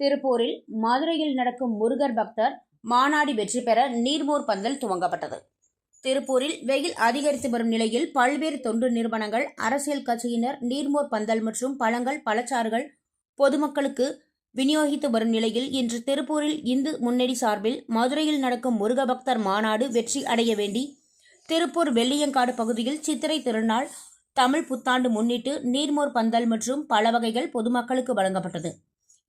திருப்பூரில் மதுரையில் நடக்கும் முருகர் பக்தர் மாநாடு வெற்றி பெற நீர்மோர் பந்தல் துவங்கப்பட்டது. திருப்பூரில் வெயில் அதிகரித்து வரும் நிலையில் பல்வேறு தொண்டு நிறுவனங்கள் அரசியல் கட்சியினர் நீர்மோர் பந்தல் மற்றும் பழங்கள் பழச்சாறுகள் பொதுமக்களுக்கு விநியோகித்து வரும் நிலையில் இன்று திருப்பூரில் இந்து முன்னணி சார்பில் மதுரையில் நடக்கும் முருக பக்தர் மாநாடு வெற்றி அடைய வேண்டி திருப்பூர் வெள்ளியங்காடு பகுதியில் சித்திரை திருநாள் தமிழ் புத்தாண்டு முன்னிட்டு நீர்மோர் பந்தல் மற்றும் பல வகைகள் பொதுமக்களுக்கு வழங்கப்பட்டது.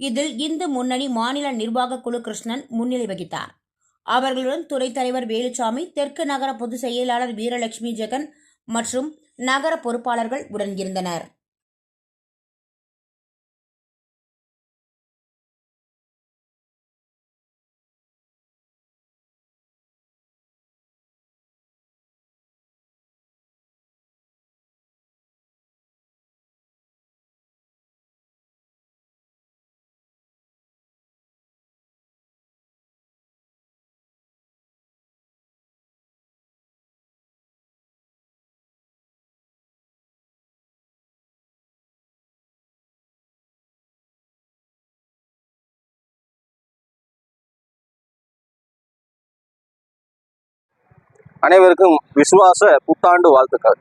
இதில் இந்து முன்னணி மாநில நிர்வாக குழு கிருஷ்ணன் முன்னிலை வகித்தார். அவர்களுடன் துறைத் தலைவர் வேலுசாமி தெற்கு நகர பொதுச் செயலாளர் வீரலட்சுமி ஜெகன் மற்றும் நகர பொறுப்பாளர்கள் உடன் இருந்தனர். அனைவருக்கும் விசுவாச புத்தாண்டு வாழ்த்துக்கள்.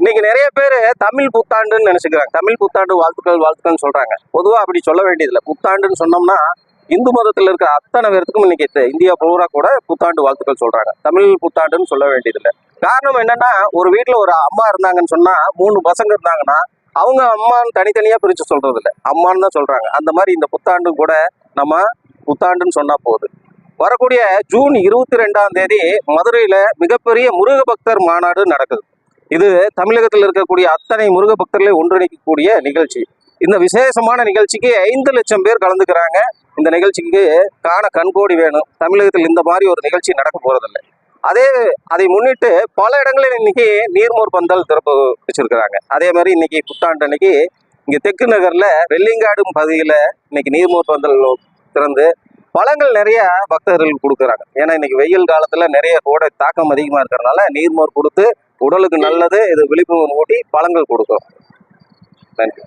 இன்னைக்கு நிறைய பேர் தமிழ் புத்தாண்டுன்னு நினைச்சுக்கிறாங்க. தமிழ் புத்தாண்டு வாழ்த்துக்கள் வாழ்த்துக்கள்னு சொல்றாங்க. பொதுவாக அப்படி சொல்ல வேண்டியதில்லை. புத்தாண்டுன்னு சொன்னோம்னா இந்து மதத்தில் இருக்கிற அத்தனை பேர்த்துக்கும் இன்னைக்கு இந்தியா பூரா கூட புத்தாண்டு வாழ்த்துக்கள் சொல்றாங்க. தமிழ் புத்தாண்டுன்னு சொல்ல வேண்டியதில்லை. காரணம் என்னன்னா ஒரு வீட்டில் ஒரு அம்மா இருந்தாங்கன்னு சொன்னா மூணு பசங்க இருந்தாங்கன்னா அவங்க அம்மான்னு தனித்தனியா பிரிச்சு சொல்றது இல்லை அம்மான்னு தான் சொல்றாங்க. அந்த மாதிரி இந்த புத்தாண்டு கூட நம்ம புத்தாண்டுன்னு சொன்னா போகுது வரக்கூடிய ஜூன் இருபத்தி ரெண்டாம் தேதி மதுரையில மிகப்பெரிய முருக பக்தர் மாநாடு நடக்குது. இது தமிழகத்தில் இருக்கக்கூடிய அத்தனை முருக பக்தர்களை ஒன்றிணைக்கக்கூடிய நிகழ்ச்சி. இந்த விசேஷமான நிகழ்ச்சிக்கு ஐந்து லட்சம் பேர் கலந்துக்கிறாங்க. இந்த நிகழ்ச்சிக்கு காண கண்கோடி வேணும். தமிழகத்தில் இந்த மாதிரி ஒரு நிகழ்ச்சி நடக்க போறதில்லை. அதே அதை முன்னிட்டு பல இடங்களில் இன்னைக்கு நீர்மோர் பந்தல் திறப்பு வச்சிருக்கிறாங்க. அதே மாதிரி இன்னைக்கு புத்தாண்டு அன்னைக்கு இங்கே தெற்கு நகரில் வெள்ளிங்காடு பகுதியில் இன்னைக்கு நீர்மோர் பந்தல் திறந்து பழங்கள் நிறைய பக்தர்கள் கொடுக்குறாங்க. ஏன்னா இன்னைக்கு வெயில் காலத்துல நிறைய கோடை தாக்கம் அதிகமா இருக்கிறதுனால நீர்மோர் கொடுத்து உடலுக்கு நல்லது இது விழிப்புணர்வு ஊட்டி பழங்கள் கொடுக்கும். நன்றி